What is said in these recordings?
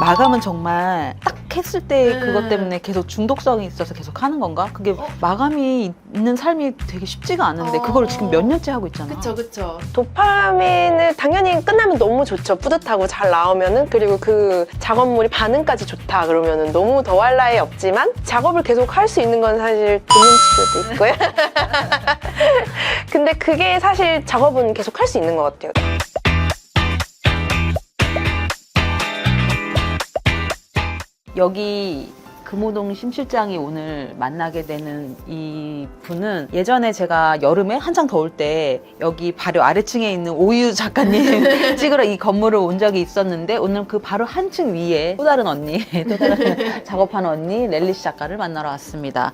마감은 정말 딱 했을 때 네. 그것 때문에 계속 중독성이 있어서 계속 하는 건가? 그게 어? 마감이 있는 삶이 되게 쉽지가 않은데 어. 그걸 지금 몇 년째 하고 있잖아. 그쵸 그쵸. 도파민을 당연히 끝나면 너무 좋죠. 뿌듯하고 잘 나오면은 그리고 그 작업물이 반응까지 좋다 그러면은 너무 더할 나위 없지만 작업을 계속 할 수 있는 건 사실 돈 눈치도 있고요. 근데 그게 사실 작업은 계속 할 수 있는 것 같아요. 여기 금호동 심 실장이 오늘 만나게 되는 이 분은 예전에 제가 여름에 한창 더울 때 여기 바로 아래층에 있는 오유 작가님 찍으러 이 건물을 온 적이 있었는데 오늘 그 바로 한층 위에 또 다른 언니, 또 다른 작업하는 언니 렐리시 작가를 만나러 왔습니다.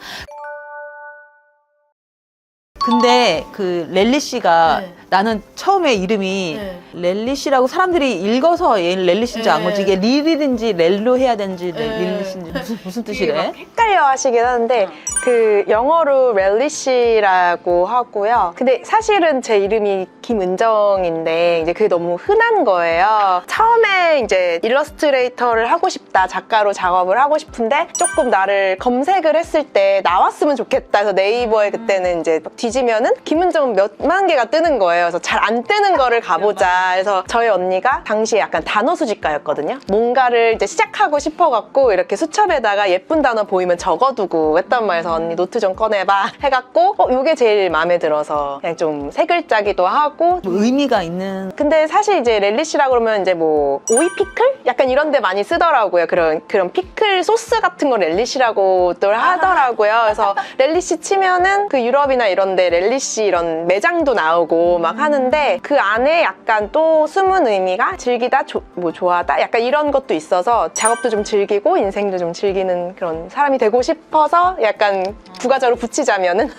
근데 그 렐리 씨가 네. 나는 처음에 이름이 네. 렐리 씨라고 사람들이 읽어서 얘 렐리 씨인지 안 거지 네. 이게 릴이든지 렐로 해야 되는지 네. 릴리 씨인지 무슨, 무슨 뜻이래? 막 헷갈려 하시긴 하는데 그 영어로 렐리시라고 하고요. 근데 사실은 제 이름이 김은정인데 이제 그게 너무 흔한 거예요. 처음에 이제 일러스트레이터를 하고 싶다, 작가로 작업을 하고 싶은데 조금 나를 검색을 했을 때 나왔으면 좋겠다. 그래서 네이버에 그때는 이제 막 뒤지면은 김은정 몇만 개가 뜨는 거예요. 그래서 잘안 뜨는 거를 가보자. 그래서 저희 언니가 당시에 약간 단어 수집가였거든요. 뭔가를 이제 시작하고 싶어갖고 이렇게 수첩에다가 예쁜 단어 보이면 적어두고 했단 말에서 언니 노트 좀 꺼내봐 해갖고 어 요게 제일 마음에 들어서 그냥 좀 세 글자기도 하고 뭐 의미가 있는 근데 사실 이제 렐리시라 그러면 이제 뭐 오이 피클 약간 이런 데 많이 쓰더라고요. 그런 그런 피클 소스 같은 거 렐리시라고들 하더라고요. 그래서 렐리시 치면은 그 유럽이나 이런 데 렐리시 이런 매장도 나오고 막 하는데 그 안에 약간 또 숨은 의미가 즐기다 조- 뭐 좋아하다? 약간 이런 것도 있어서 작업도 좀 즐기고 인생도 좀 즐기는 그런 사람이 되고 싶어서 약간 부가적으로 붙이자면은.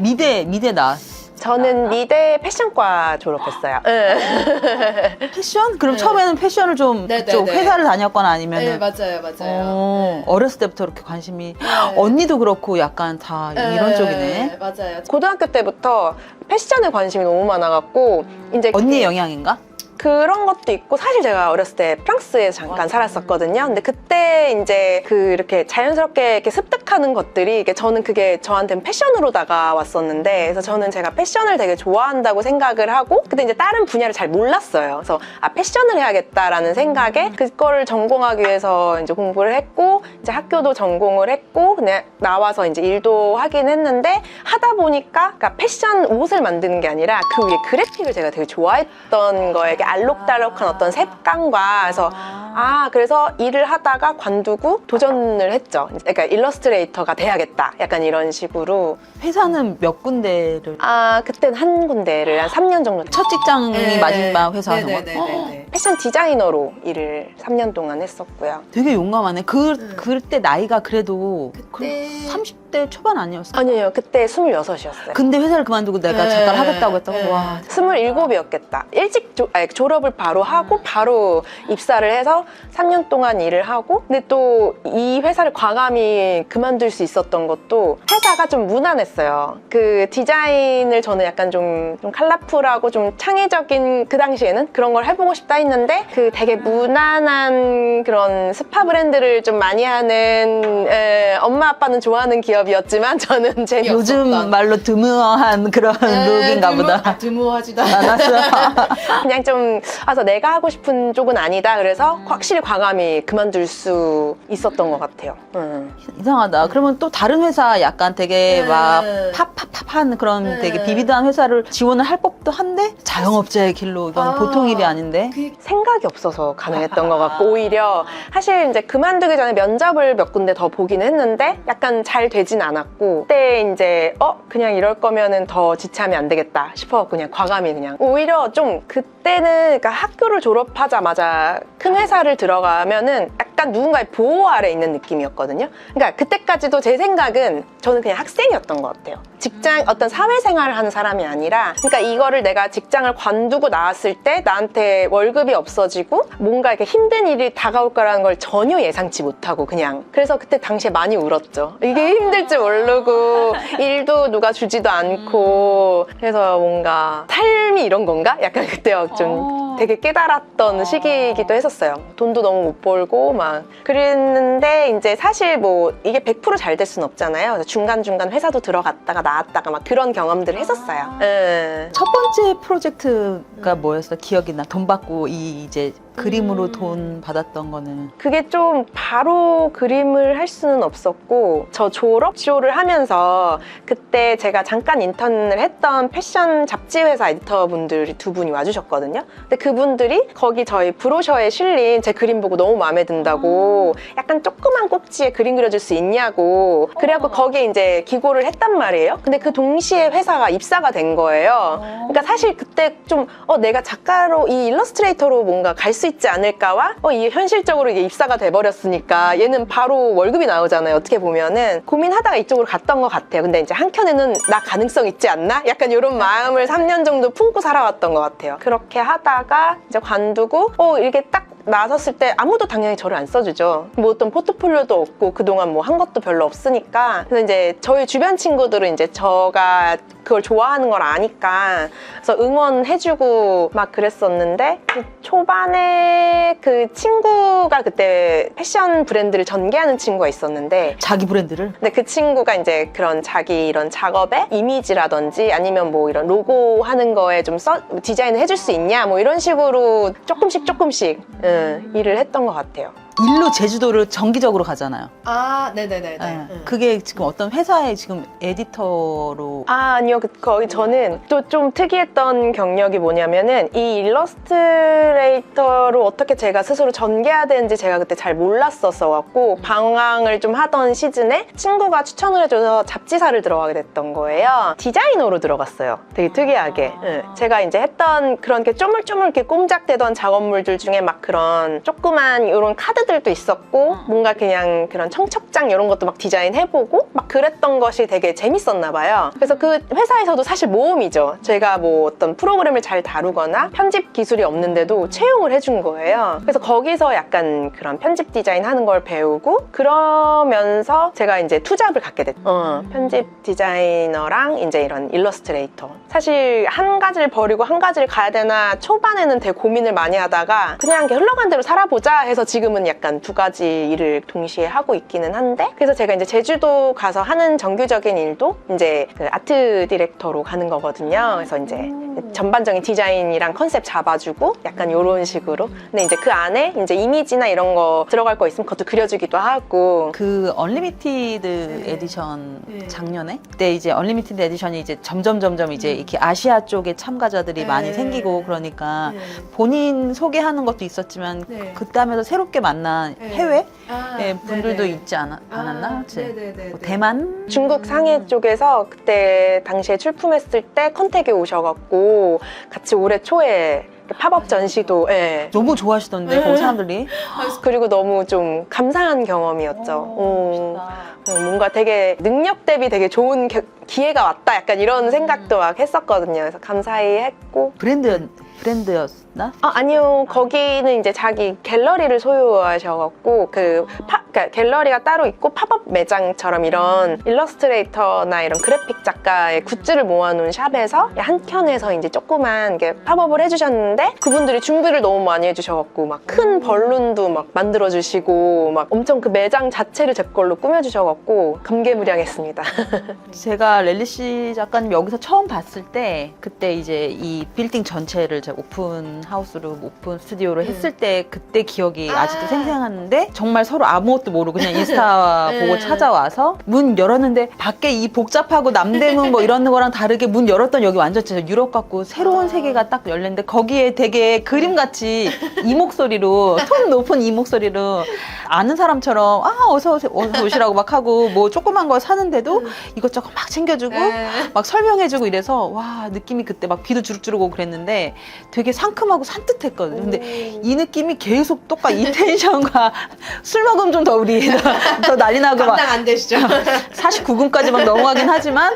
미대 미대 나 저는 미대 패션과 졸업했어요. 응. 패션? 그럼 네. 처음에는 패션을 좀 네, 그쪽 네, 네. 회사를 다녔거나 네 아니면은 맞아요 맞아요. 어, 네. 어렸을 때부터 이렇게 관심이 네. 언니도 그렇고 약간 다 이런 네, 쪽이네. 맞아요. 고등학교 때부터 패션에 관심이 너무 많아갖고 이제 언니의 영향인가? 그런 것도 있고 사실 제가 어렸을 때 프랑스에 잠깐 와. 살았었거든요. 근데 그때 이제 그 이렇게 자연스럽게 이렇게 습득하는 것들이 이게 저는 그게 저한테는 패션으로 다가왔었는데 그래서 저는 제가 패션을 되게 좋아한다고 생각을 하고 근데 이제 다른 분야를 잘 몰랐어요. 그래서 아 패션을 해야겠다라는 생각에 그거를 전공하기 위해서 이제 공부를 했고 이제 학교도 전공을 했고 그냥 나와서 이제 일도 하긴 했는데 하다 보니까 그러니까 패션 옷을 만드는 게 아니라 그 위에 그래픽을 제가 되게 좋아했던. 이게 알록달록한 어떤 색감과 그래서 아. 아. 그래서 일을 하다가 관두고 도전을 했죠. 그러니까 일러스트레이터가 돼야겠다. 약간 이런 식으로. 회사는 몇 군데를? 아 그땐 한 군데를 한 3년 정도 첫 직장이 네, 네. 마지막 회사 네, 네 생활 네, 네, 네, 패션 디자이너로 일을 3년 동안 했었고요. 되게 용감하네. 그, 그때 나이가 그래도 그 30, 20대 초반 아니었어요? 아니에요. 그때 26이었어요. 근데 회사를 그만두고 내가 네. 잠깐 하겠다고 했다고 네. 와. 27이었겠다. 일찍 조, 아니, 졸업을 바로 하고 바로 입사를 해서 3년 동안 일을 하고 근데 또 이 회사를 과감히 그만둘 수 있었던 것도 회사가 좀 무난했어요. 그 디자인을 저는 약간 좀, 좀 컬러풀하고 좀 창의적인 그 당시에는 그런 걸 해보고 싶다 했는데 그 되게 무난한 그런 스파 브랜드를 좀 많이 하는 에, 엄마 아빠는 좋아하는 기업 이었지만 저는 재미없었던 요즘 말로 드무어한 그런 네, 룩인가 드무- 보다. 아, 드무하지도 않아. 않았어. 그냥 좀 아서 내가 하고 싶은 쪽은 아니다 그래서 확실히 과감히 그만둘 수 있었던 것 같아요. 음. 이상하다. 그러면 또 다른 회사 약간 되게 네. 막 팝팝팝한 그런 네. 되게 비비드한 회사를 지원을 할 법도 한데 자영업자의 길로 이건 아. 보통 일이 아닌데. 그 생각이 없어서 가능했던 것 같고 오히려 사실 이제 그만두기 전에 면접을 몇 군데 더 보긴 했는데 약간 잘 되진 않았고 그때 이제 어 그냥 이럴 거면은 더 지체하면 안 되겠다 싶어 그냥 과감히 그냥. 오히려 좀 그때는 그러니까 학교를 졸업하자마자 큰 회사를 들어가면은 약간 누군가의 보호 아래 있는 느낌이었거든요. 그러니까 그때까지도 제 생각은 저는 그냥 학생이었던 것 같아요. 직장 어떤 사회생활을 하는 사람이 아니라 그러니까 이거를 내가 직장을 관두고 나왔을 때 나한테 월급이 없어지고 뭔가 이렇게 힘든 일이 다가올 거라는 걸 전혀 예상치 못하고 그냥 그래서 그때 당시에 많이 울었죠. 이게 힘들 줄 모르고 일도 누가 주지도 않고 그래서 뭔가 삶이 이런 건가? 약간 그때 좀 어. 되게 깨달았던 어. 시기이기도 했었어요. 돈도 너무 못 벌고 막 그랬는데 이제 사실 뭐 이게 100%잘 될 수는 없잖아요. 중간중간 회사도 들어갔다가 나왔다가 막 그런 경험들을 했었어요. 아. 예. 첫 번째 프로젝트가 뭐였어? 기억이 나. 돈 받고 이 이제 그림으로 음. 돈 받았던 거는 그게 좀 바로 그림을 할 수는 없었고 저 졸업 쇼를 하면서 그때 제가 잠깐 인턴을 했던 패션 잡지 회사 에디터 분들이 두 분이 와주셨거든요. 근데 그분들이 거기 저희 브로셔에 실린 제 그림 보고 너무 마음에 든다고 약간 조그만 꼭지에 그림 그려줄 수 있냐고 그래갖고 어. 거기에 이제 기고를 했단 말이에요. 근데 그 동시에 회사가 입사가 된 거예요. 그러니까 사실 그때 좀 어, 내가 작가로 이 일러스트레이터로 뭔가 갈수 있지 않을까와 어, 이 현실적으로 이게 입사가 돼버렸으니까 얘는 바로 월급이 나오잖아요. 어떻게 보면은 고민하다가 이쪽으로 갔던 것 같아요. 근데 이제 한켠에는 나 가능성 있지 않나? 약간 이런 마음을 3년 정도 품고 살아왔던 것 같아요. 그렇게 하다가 이제 관두고 어 이게 딱 나섰을 때 아무도 당연히 저를 안 써주죠. 뭐 어떤 포트폴리오도 없고 그동안 뭐 한 것도 별로 없으니까. 그래서 이제 저희 주변 친구들은 이제 저가 그걸 좋아하는 걸 아니까 그래서 응원해주고 막 그랬었는데 그 초반에 그 친구가 그때 패션 브랜드를 전개하는 친구가 있었는데 자기 브랜드를 근데 그 친구가 이제 그런 자기 이런 작업에 이미지라든지 아니면 뭐 이런 로고 하는 거에 좀 써, 디자인을 해줄 수 있냐 뭐 이런 식으로 조금씩 조금씩 응, 일을 했던 것 같아요. 일로 제주도를 정기적으로 가잖아요. 아, 네네네. 예. 그게 지금 어떤 회사의 지금 에디터로 아, 아니요. 그, 거의 저는 또 좀 특이했던 경력이 뭐냐면은 이 일러스트레이터로 어떻게 제가 스스로 전개해야 되는지 제가 그때 잘 몰랐었어 갖고 방황을 좀 하던 시즌에 친구가 추천을 해줘서 잡지사를 들어가게 됐던 거예요. 디자이너로 들어갔어요. 되게 특이하게. 예. 제가 이제 했던 그런 게 쪼물쪼물 이렇게 꼼짝대던 작업물들 중에 막 그런 조그만 이런 카드 들도 있었고 뭔가 그냥 그런 청첩장 이런 것도 막 디자인 해보고 막 그랬던 것이 되게 재밌었나 봐요. 그래서 그 회사에서도 사실 모험이죠. 제가 뭐 어떤 프로그램을 잘 다루거나 편집 기술이 없는데도 채용을 해준 거예요. 그래서 거기서 약간 그런 편집 디자인 하는 걸 배우고 그러면서 제가 이제 투잡을 갖게 됐죠. 어, 편집 디자이너랑 이제 이런 일러스트레이터. 사실 한 가지를 버리고 한 가지를 가야 되나 초반에는 되게 고민을 많이 하다가 그냥 이렇게 흘러간 대로 살아보자 해서 지금은 약간 두 가지 일을 동시에 하고 있기는 한데 그래서 제가 이제 제주도 가서 하는 정규적인 일도 이제 그 아트 디렉터로 가는 거거든요. 그래서 이제 전반적인 디자인이랑 컨셉 잡아주고 약간 이런 식으로. 근데 이제 그 안에 이제 이미지나 이런 거 들어갈 거 있으면 그것도 그려주기도 하고. 그 얼리미티드 네. 에디션 네. 작년에 그때 이제 얼리미티드 에디션이 이제 점점 점점 이제 음. 이렇게 아시아 쪽에 참가자들이 네. 많이 생기고 그러니까 네. 본인 소개하는 것도 있었지만 네. 그때 하면서 새롭게 만난 네. 해외 아, 네, 분들도 네네. 있지 않았, 않았나? 아? 네네네. 뭐 대만 중국 상해 쪽에서 그때 당시에 출품했을 때 컨택이 오셔갖고 같이 올해 초에 팝업 전시도 예. 너무 좋아하시던데 네. 거기 사람들이 그리고 너무 좀 감사한 경험이었죠. 오, 어. 멋있다. 뭔가 되게 능력 대비 되게 좋은 겨- 기회가 왔다 약간 이런 생각도 막 했었거든요. 그래서 감사히 했고 브랜드 브랜드였 나? 아, 아니요. 거기는 이제 자기 갤러리를 소유하셔갖고 그 파, 그러니까 갤러리가 따로 있고 팝업 매장처럼 이런 일러스트레이터나 이런 그래픽 작가의 굿즈를 모아놓은 샵에서 한 켠에서 이제 조그만 게 팝업을 해주셨는데 그분들이 준비를 너무 많이 해주셔갖고 막 큰 벌룬도 막 만들어주시고 막 엄청 그 매장 자체를 제 걸로 꾸며주셔갖고 감개무량했습니다. 제가 렐리 씨 작가님 여기서 처음 봤을 때 그때 이제 이 빌딩 전체를 제가 오픈 하우스로 오픈 스튜디오로 음. 했을 때 그때 기억이 아. 아. 직도 생생한데 정말 서로 아무 아무것도 모르고 그냥 인스타 네. 보고 찾아와서 문 열었는데 밖에 이 복잡하고 남대문 뭐 이런 거랑 다르게 문 열었던 여기 완전 진짜 유럽 같고 새로운 아. 세계가 딱 열렸는데 거기에 되게 그림같이 이 목소리로 톤 높은 이 목소리로 아는 사람처럼 아 어서 오세요 어서 오시라고 막 하고 뭐 조그만 거 사는데도 이것저것 막 챙겨주고 네. 막 설명해주고 이래서 와 느낌이 그때 막 비도 주룩주룩 오고 그랬는데 되게 상큼 하고 산뜻했거든요. 근데 이 느낌이 계속 똑같 이 텐션과 술 먹으면 좀 더 우리 더, 더 난리 나고 막 감당 안 되시죠? 49분까지 막 넘어가긴 하지만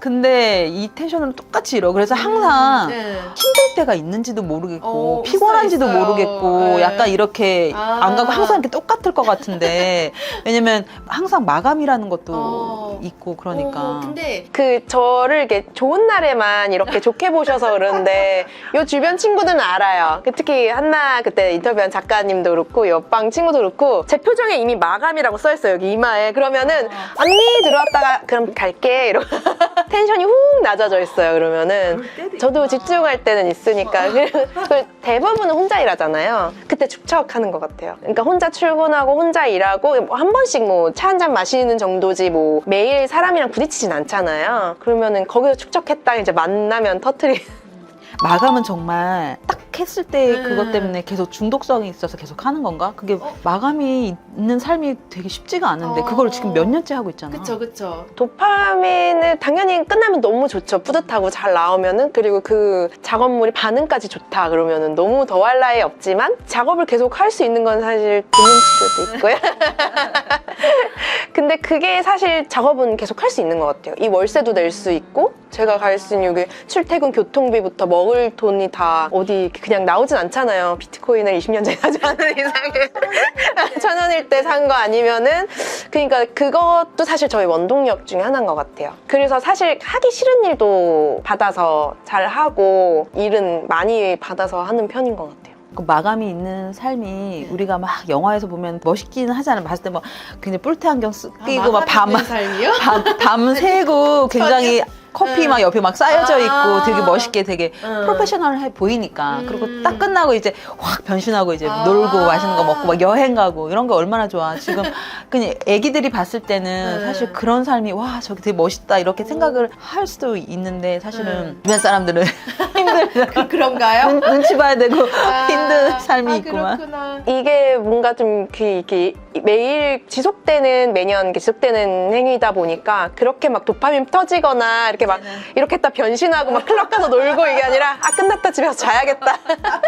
근데 이 텐션으로 똑같이 이러. 그래서 항상 네. 힘들 때가 있는지도 모르겠고 어, 피곤한지도 있어요, 있어요. 모르겠고 네. 약간 이렇게 아. 안 가고 항상 이렇게 똑같을 것 같은데 왜냐면 항상 마감이라는 것도 어. 있고 그러니까 어, 근데 그 저를 이렇게 좋은 날에만 이렇게 좋게 보셔서 그러는데 요 주변 친구들은 알아요. 그 특히 한나 그때 인터뷰한 작가님도 그렇고 옆방 친구도 그렇고 제 표정에 이미 마감이라고 써 있어요 여기 이마에. 그러면은 언니 들어왔다가 그럼 갈게 이러고 텐션이 훅 낮아져 있어요. 그러면은 저도 집중할 때는 있으니까 대부분은 혼자 일하잖아요. 그때 축척하는 것 같아요. 그러니까 혼자 출근하고 혼자 일하고 뭐한 번씩 뭐 차 한 잔 마시는 정도지 뭐 매일 사람이랑 부딪히진 않잖아요. 그러면은 거기서 축척했다 이제 만나면 터트리. 마감은 정말 딱 했을 때 음. 그것 때문에 계속 중독성이 있어서 계속 하는 건가? 그게 어? 마감이 있는 삶이 되게 쉽지가 않은데 어. 그걸 지금 몇 년째 하고 있잖아. 그쵸 그쵸. 도파민을 당연히 끝나면 너무 좋죠. 뿌듯하고 잘 나오면은 그리고 그 작업물이 반응까지 좋다 그러면은 너무 더할 나위 없지만 작업을 계속 할 수 있는 건 사실 금융 치료도 있고요. 근데 그게 사실 작업은 계속 할 수 있는 것 같아요. 이 월세도 낼 수 있고 제가 갈 수 있는 여기 출퇴근 교통비부터 먹을 돈이 다 어디 그냥 나오진 않잖아요. 비트코인을 20년 전에 하지 않은 이상은 천 원일 때 산 거 아니면은 그러니까 그것도 사실 저희 원동력 중에 하나인 것 같아요. 그래서 사실 하기 싫은 일도 받아서 잘 하고 일은 많이 받아서 하는 편인 것 같아요. 그 마감이 있는 삶이 우리가 막 영화에서 보면 멋있기는 하잖아. 봤을 때 뭐 굉장히 뿔테 안경 쓰- 끼고 막 밤, 아, 삶이요? 밤, 밤 새고 굉장히 커피 막 옆에 막 쌓여져 있고 아. 되게 멋있게 되게 응. 프로페셔널해 보이니까 음. 그리고 딱 끝나고 이제 확 변신하고 이제 아. 놀고 맛있는 거 먹고 막 여행 가고 이런 거 얼마나 좋아 지금 그냥 애기들이 봤을 때는 네. 사실 그런 삶이 와 저게 되게 멋있다 이렇게 생각을 할 수도 있는데 사실은 주변 사람들은 힘들다 그런가요? 눈, 눈치 봐야 되고 아, 힘든 삶이 아, 있구만 그렇구나. 이게 뭔가 좀 그, 이렇게 매일 지속되는 매년 이렇게 지속되는 행위다 보니까 그렇게 막 도파민 터지거나 이렇게 막 이렇게 딱 변신하고 막 클럽 가서 놀고 이게 아니라 아 끝났다 집에 가서 자야겠다.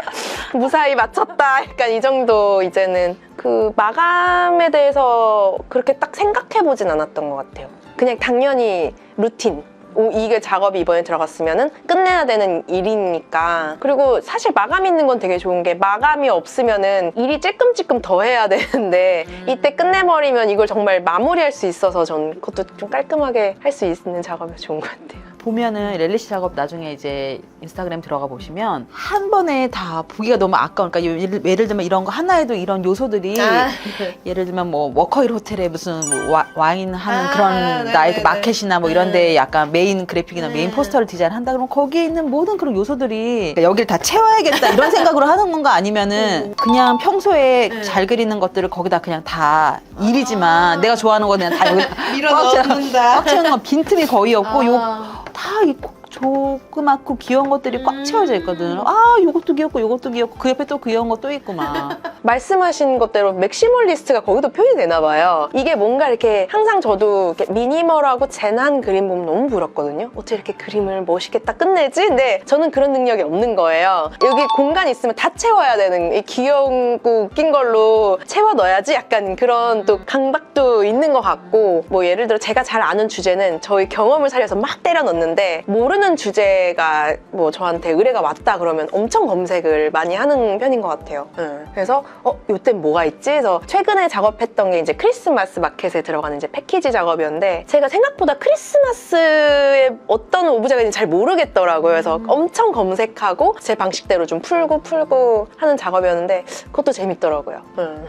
무사히 마쳤다. 약간 이 정도 이제는 그 마감에 대해서 그렇게 딱 생각해 보진 않았던 것 같아요. 그냥 당연히 루틴. 오, 이게 작업이 이번에 들어갔으면은 끝내야 되는 일이니까. 그리고 사실 마감 있는 건 되게 좋은 게 마감이 없으면은 일이 찔끔찔끔 더 해야 되는데 이때 끝내버리면 이걸 정말 마무리할 수 있어서 전 그것도 좀 깔끔하게 할 수 있는 작업이 좋은 것 같아요. 보면은 렐리시 작업 나중에 이제 인스타그램 들어가 보시면 한 번에 다 보기가 너무 아까우니까 예를, 예를 들면 이런 거 하나에도 이런 요소들이 아, 예를 들면 뭐 워커힐 호텔에 무슨 뭐 와, 인 하는 아, 그런 네네네. 나이트 마켓이나 뭐 이런 네. 데 약간 메인 그래픽이나 메인 네. 포스터를 디자인한다 그러면 거기에 있는 모든 그런 요소들이 그러니까 여기를 다 채워야겠다 이런 생각으로 하는 건가 아니면은 그냥 평소에 네. 잘 그리는 것들을 거기다 그냥 다 일이지만 아. 내가 좋아하는 거 그냥 다 여기 밀어 넣는다. 꽉 채우는 건 빈틈이 거의 없고 요 아. 다 조그맣고 귀여운 것들이 꽉 음. 채워져 있거든. 아, 요것도 귀엽고 요것도 귀엽고 그 옆에 또 귀여운 것도 있고 막. 말씀하신 것대로 맥시멀리스트가 거기도 표현이 되나 봐요. 이게 뭔가 이렇게 항상 저도 이렇게 미니멀하고 젠한 그림 보면 너무 부럽거든요. 어떻게 이렇게 그림을 멋있게 딱 끝내지? 근데 저는 그런 능력이 없는 거예요. 여기 공간 있으면 다 채워야 되는 이 귀엽고 웃긴 걸로 채워 넣어야지 약간 그런 또 강박도 있는 것 같고 뭐 예를 들어 제가 잘 아는 주제는 저희 경험을 살려서 막 때려 넣는데 모르는 주제가 뭐 저한테 의뢰가 왔다 그러면 엄청 검색을 많이 하는 편인 것 같아요. 응. 그래서 어 요땐 뭐가 있지? 해서 최근에 작업했던 게 이제 크리스마스 마켓에 들어가는 이제 패키지 작업이었는데 제가 생각보다 크리스마스에 어떤 오브제가 있는지 잘 모르겠더라고요. 그래서 엄청 검색하고 제 방식대로 좀 풀고 풀고 하는 작업이었는데 그것도 재밌더라고요. 응.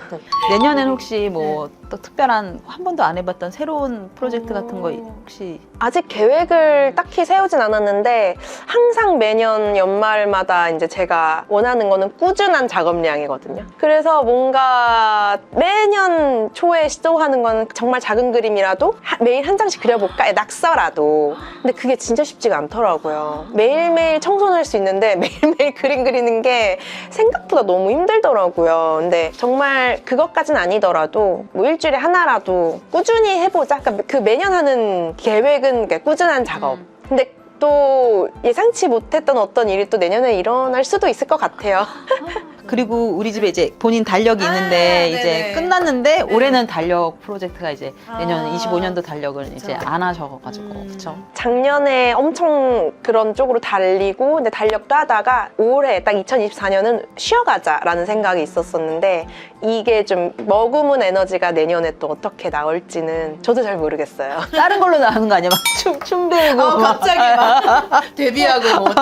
내년엔 혹시 뭐또 특별한 한 번도 안 해봤던 새로운 프로젝트 같은 거 혹시 아직 계획을 딱히 세우진 않았는데 항상 매년 연말마다 이제 제가 원하는 거는 꾸준한 작업량이거든요. 그래서 뭔가 매년 초에 시도하는 건 정말 작은 그림이라도 하- 매일 한 장씩 그려볼까? 낙서라도. 근데 그게 진짜 쉽지가 않더라고요. 매일매일 청소는 할 수 있는데 매일매일 그림 그리는 게 생각보다 너무 힘들더라고요. 근데 정말 그것까진 아니더라도 뭐 일주일에 하나라도 꾸준히 해보자. 그러니까 그 매년 하는 계획은 꾸준한 작업. 음. 근데 또 예상치 못했던 어떤 일이 또 내년에 일어날 수도 있을 것 같아요. 그리고 우리 집에 이제 본인 달력이 아, 있는데 네네. 이제 끝났는데 네. 올해는 달력 프로젝트가 이제 내년 아. 25년도 달력을 이제 안 하셔가지고 음. 그쵸? 작년에 엄청 그런 쪽으로 달리고 근데 달력도 하다가 올해 딱 2024년은 쉬어가자라는 생각이 있었었는데 이게 좀 머금은 에너지가 내년에 또 어떻게 나올지는 저도 잘 모르겠어요. 다른 걸로 나오는 거 아니야? 막 춤, 춤 배우고 어, 막 갑자기 막 데뷔하고 뭐.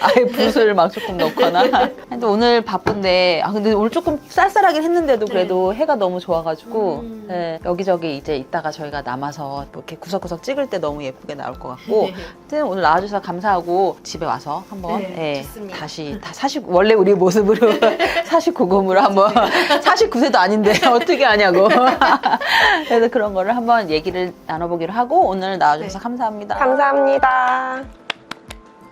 아예 붓을 막 조금 넣거나. 근데 오늘 바쁜데 아 근데 오늘 조금 쌀쌀하긴 했는데도 그래도 해가 너무 좋아가지고 음. 네, 여기저기 이제 이따가 저희가 남아서 뭐 이렇게 구석구석 찍을 때 너무 예쁘게 나올 것 같고 하여튼 오늘 나와주셔서 감사하고 집에 와서 한번 네, 예, 좋습니다. 다시 다 40, 원래 우리 모습으로 49금으로 한번 49세도 아닌데 어떻게 하냐고 그래서 그런 거를 한번 얘기를 나눠보기로 하고 오늘 나와주셔서 네. 감사합니다. 감사합니다.